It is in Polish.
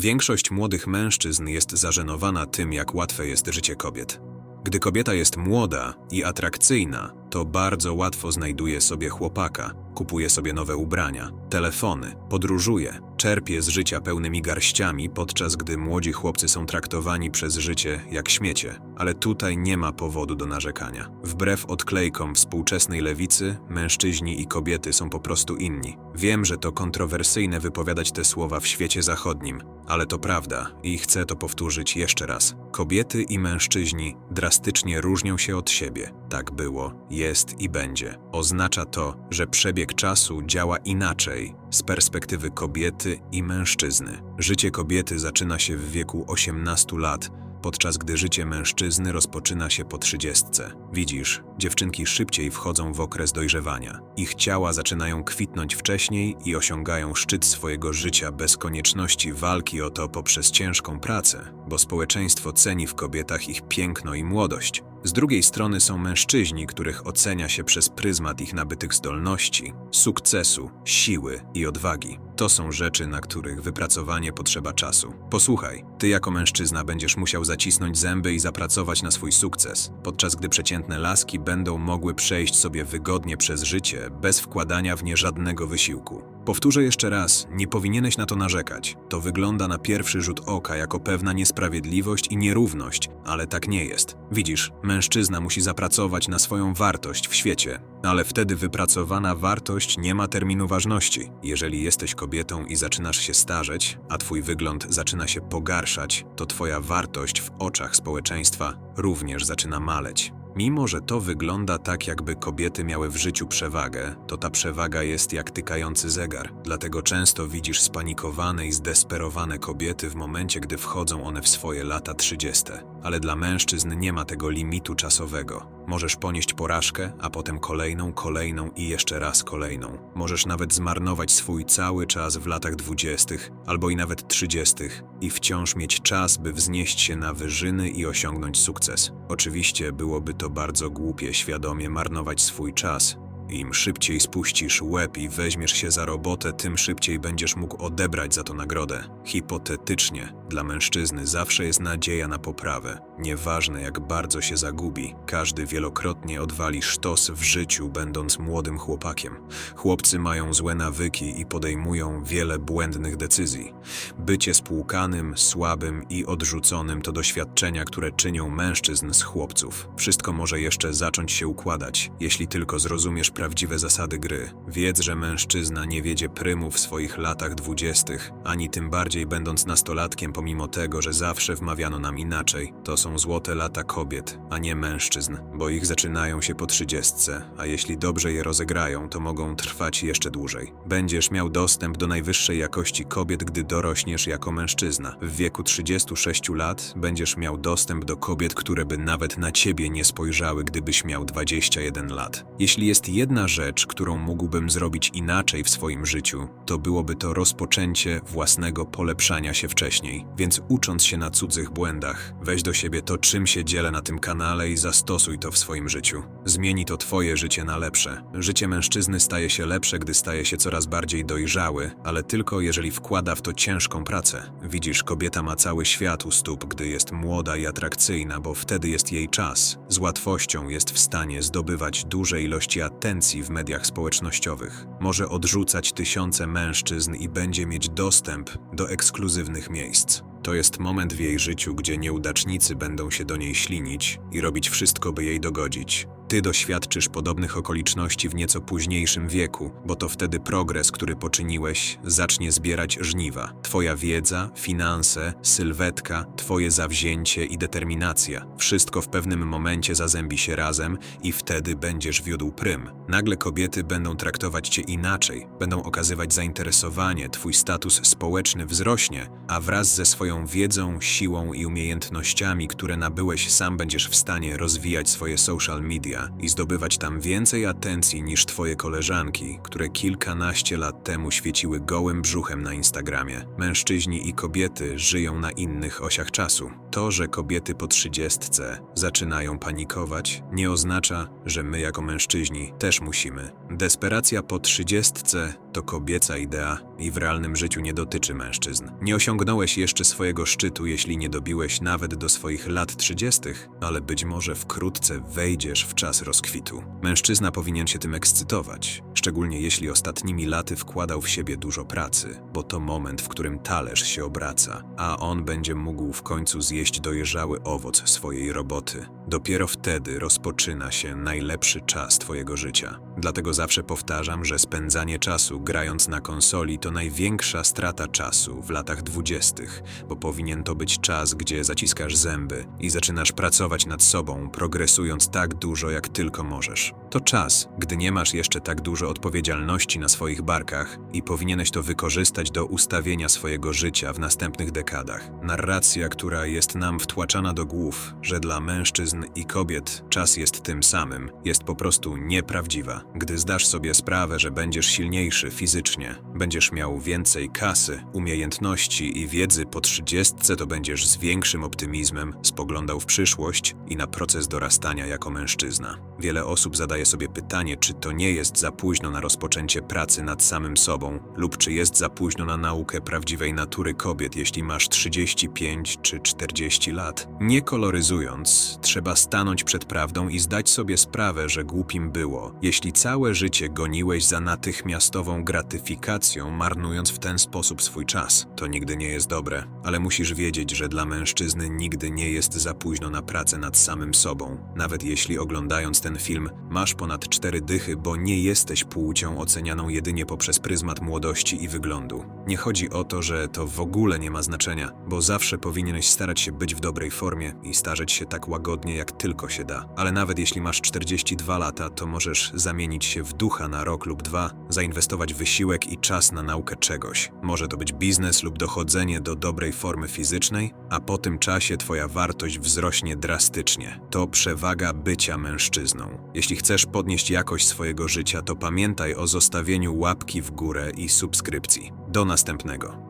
Większość młodych mężczyzn jest zażenowana tym, jak łatwe jest życie kobiet. Gdy kobieta jest młoda i atrakcyjna, to bardzo łatwo znajduje sobie chłopaka, kupuje sobie nowe ubrania, telefony, podróżuje, czerpie z życia pełnymi garściami, podczas gdy młodzi chłopcy są traktowani przez życie jak śmiecie. Ale tutaj nie ma powodu do narzekania. Wbrew odklejkom współczesnej lewicy, mężczyźni i kobiety są po prostu inni. Wiem, że to kontrowersyjne wypowiadać te słowa w świecie zachodnim, ale to prawda i chcę to powtórzyć jeszcze raz. Kobiety i mężczyźni drastycznie różnią się od siebie. Tak było, jest i będzie. Oznacza to, że przebieg czasu działa inaczej z perspektywy kobiety i mężczyzny. Życie kobiety zaczyna się w wieku 18 lat, podczas gdy życie mężczyzny rozpoczyna się po trzydziestce. Widzisz, dziewczynki szybciej wchodzą w okres dojrzewania. Ich ciała zaczynają kwitnąć wcześniej i osiągają szczyt swojego życia bez konieczności walki o to poprzez ciężką pracę, bo społeczeństwo ceni w kobietach ich piękno i młodość. Z drugiej strony są mężczyźni, których ocenia się przez pryzmat ich nabytych zdolności, sukcesu, siły i odwagi. To są rzeczy, na których wypracowanie potrzeba czasu. Posłuchaj, ty jako mężczyzna będziesz musiał zacisnąć zęby i zapracować na swój sukces, podczas gdy przeciętne laski będą mogły przejść sobie wygodnie przez życie bez wkładania w nie żadnego wysiłku. Powtórzę jeszcze raz, nie powinieneś na to narzekać. To wygląda na pierwszy rzut oka jako pewna niesprawiedliwość i nierówność, ale tak nie jest. Widzisz, mężczyzna musi zapracować na swoją wartość w świecie, ale wtedy wypracowana wartość nie ma terminu ważności. Jeżeli jesteś kobietą i zaczynasz się starzeć, a twój wygląd zaczyna się pogarszać, to twoja wartość w oczach społeczeństwa również zaczyna maleć. Mimo, że to wygląda tak, jakby kobiety miały w życiu przewagę, to ta przewaga jest jak tykający zegar. Dlatego często widzisz spanikowane i zdesperowane kobiety w momencie, gdy wchodzą one w swoje lata trzydzieste. Ale dla mężczyzn nie ma tego limitu czasowego. Możesz ponieść porażkę, a potem kolejną, kolejną i jeszcze raz kolejną. Możesz nawet zmarnować swój cały czas w latach dwudziestych albo i nawet trzydziestych i wciąż mieć czas, by wznieść się na wyżyny i osiągnąć sukces. Oczywiście byłoby to bardzo głupie świadomie marnować swój czas. Im szybciej spuścisz łeb i weźmiesz się za robotę, tym szybciej będziesz mógł odebrać za to nagrodę. Hipotetycznie, dla mężczyzny zawsze jest nadzieja na poprawę. Nieważne jak bardzo się zagubi, każdy wielokrotnie odwali sztos w życiu, będąc młodym chłopakiem. Chłopcy mają złe nawyki i podejmują wiele błędnych decyzji. Bycie spłukanym, słabym i odrzuconym to doświadczenia, które czynią mężczyzn z chłopców. Wszystko może jeszcze zacząć się układać, jeśli tylko zrozumiesz prawdziwe zasady gry. Wiedz, że mężczyzna nie wiedzie prymu w swoich latach dwudziestych, ani tym bardziej będąc nastolatkiem, pomimo tego, że zawsze wmawiano nam inaczej. To są złote lata kobiet, a nie mężczyzn, bo ich zaczynają się po trzydziestce, a jeśli dobrze je rozegrają, to mogą trwać jeszcze dłużej. Będziesz miał dostęp do najwyższej jakości kobiet, gdy dorośniesz jako mężczyzna. W wieku 36 lat będziesz miał dostęp do kobiet, które by nawet na ciebie nie spojrzały, gdybyś miał 21 lat. Jeśli jest jedna rzecz, którą mógłbym zrobić inaczej w swoim życiu, to byłoby to rozpoczęcie własnego polepszania się wcześniej. Więc ucząc się na cudzych błędach, weź do siebie to, czym się dzielę na tym kanale i zastosuj to w swoim życiu. Zmieni to twoje życie na lepsze. Życie mężczyzny staje się lepsze, gdy staje się coraz bardziej dojrzały, ale tylko jeżeli wkłada w to ciężką pracę. Widzisz, kobieta ma cały świat u stóp, gdy jest młoda i atrakcyjna, bo wtedy jest jej czas. Z łatwością jest w stanie zdobywać duże ilości atencji w mediach społecznościowych. Może odrzucać tysiące mężczyzn i będzie mieć dostęp do ekskluzywnych miejsc. To jest moment w jej życiu, gdzie nieudacznicy będą się do niej ślinić i robić wszystko, by jej dogodzić. Ty doświadczysz podobnych okoliczności w nieco późniejszym wieku, bo to wtedy progres, który poczyniłeś, zacznie zbierać żniwa. Twoja wiedza, finanse, sylwetka, twoje zawzięcie i determinacja. Wszystko w pewnym momencie zazębi się razem i wtedy będziesz wiódł prym. Nagle kobiety będą traktować cię inaczej, będą okazywać zainteresowanie, twój status społeczny wzrośnie, a wraz ze swoją wiedzą, siłą i umiejętnościami, które nabyłeś, sam będziesz w stanie rozwijać swoje social media. I zdobywać tam więcej atencji niż twoje koleżanki, które kilkanaście lat temu świeciły gołym brzuchem na Instagramie. Mężczyźni i kobiety żyją na innych osiach czasu. To, że kobiety po trzydziestce zaczynają panikować, nie oznacza, że my jako mężczyźni też musimy. Desperacja po trzydziestce to kobieca idea i w realnym życiu nie dotyczy mężczyzn. Nie osiągnąłeś jeszcze swojego szczytu, jeśli nie dobiłeś nawet do swoich lat trzydziestych, ale być może wkrótce wejdziesz w czas rozkwitu. Mężczyzna powinien się tym ekscytować, szczególnie jeśli ostatnimi laty wkładał w siebie dużo pracy, bo to moment, w którym talerz się obraca, a on będzie mógł w końcu zjeść dojrzały owoc swojej roboty. Dopiero wtedy rozpoczyna się najlepszy czas Twojego życia. Dlatego zawsze powtarzam, że spędzanie czasu grając na konsoli to największa strata czasu w latach dwudziestych, bo powinien to być czas, gdzie zaciskasz zęby i zaczynasz pracować nad sobą, progresując tak dużo, jak tylko możesz. To czas, gdy nie masz jeszcze tak dużo odpowiedzialności na swoich barkach i powinieneś to wykorzystać do ustawienia swojego życia w następnych dekadach. Narracja, która jest nam wtłaczana do głów, że dla mężczyzn i kobiet czas jest tym samym, jest po prostu nieprawdziwa. Gdy zdasz sobie sprawę, że będziesz silniejszy fizycznie, będziesz miał więcej kasy, umiejętności i wiedzy po trzydziestce, to będziesz z większym optymizmem spoglądał w przyszłość i na proces dorastania jako mężczyzna. Wiele osób zadaje sobie pytanie, czy to nie jest za późno na rozpoczęcie pracy nad samym sobą, lub czy jest za późno na naukę prawdziwej natury kobiet, jeśli masz 35 czy 40 lat. Nie koloryzując, trzeba stanąć przed prawdą i zdać sobie sprawę, że głupim było, jeśli całe życie goniłeś za natychmiastową gratyfikacją, marnując w ten sposób swój czas. To nigdy nie jest dobre, ale musisz wiedzieć, że dla mężczyzny nigdy nie jest za późno na pracę nad samym sobą. Nawet jeśli oglądając ten film masz ponad cztery dychy, bo nie jesteś płcią ocenianą jedynie poprzez pryzmat młodości i wyglądu. Nie chodzi o to, że to w ogóle nie ma znaczenia, bo zawsze powinieneś starać się być w dobrej formie i starzeć się tak łagodnie, jak tylko się da. Ale nawet jeśli masz 42 lata, to możesz zamienić się w ducha na rok lub dwa, zainwestować wysiłek i czas na naukę czegoś. Może to być biznes lub dochodzenie do dobrej formy fizycznej, a po tym czasie twoja wartość wzrośnie drastycznie. To przewaga bycia mężczyzną. Jeśli chcesz podnieść jakość swojego życia, to pamiętaj o zostawieniu łapki w górę i subskrypcji. Do następnego.